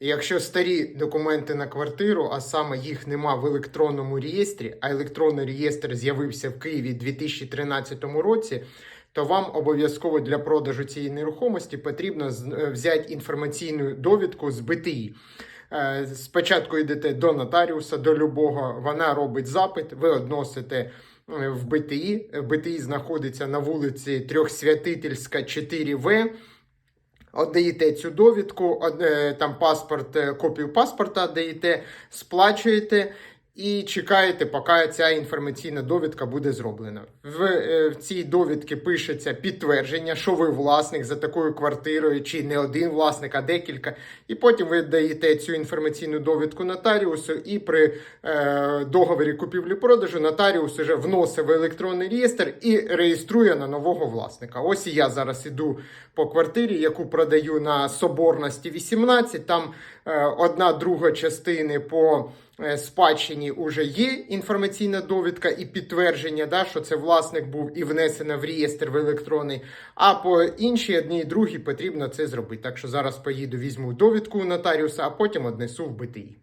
Якщо старі документи на квартиру, а саме їх нема в електронному реєстрі, а електронний реєстр з'явився в Києві у 2013 році, то вам обов'язково для продажу цієї нерухомості потрібно е, взяти інформаційну довідку з БТІ. Е, Спочатку йдете до нотаріуса, до любого, вона робить запит, ви односите е, в БТІ. БТІ знаходиться на вулиці Трьохсвятительська, 4В. Отдаєте цю довідку, е, там паспорт, е, копію паспорта даєте, сплачуєте і чекаєте, поки ця інформаційна довідка буде зроблена. В, е, в цій довідці пишеться підтвердження, що ви власник за такою квартирою, чи не один власник, а декілька. І потім ви даєте цю інформаційну довідку нотаріусу, і при е, договорі купівлі-продажу нотаріус вже вносить в електронний реєстр і реєструє на нового власника. Ось і я зараз іду по квартирі, яку продаю на Соборності 18. Там е, одна друга частини по спадщині вже є інформаційна довідка і підтвердження, да, що це власник був і внесено в реєстр в електронний. А по іншій одній другій потрібно це зробити. Так що зараз поїду, візьму довідку у нотаріуса, а потім однесу в БТІ.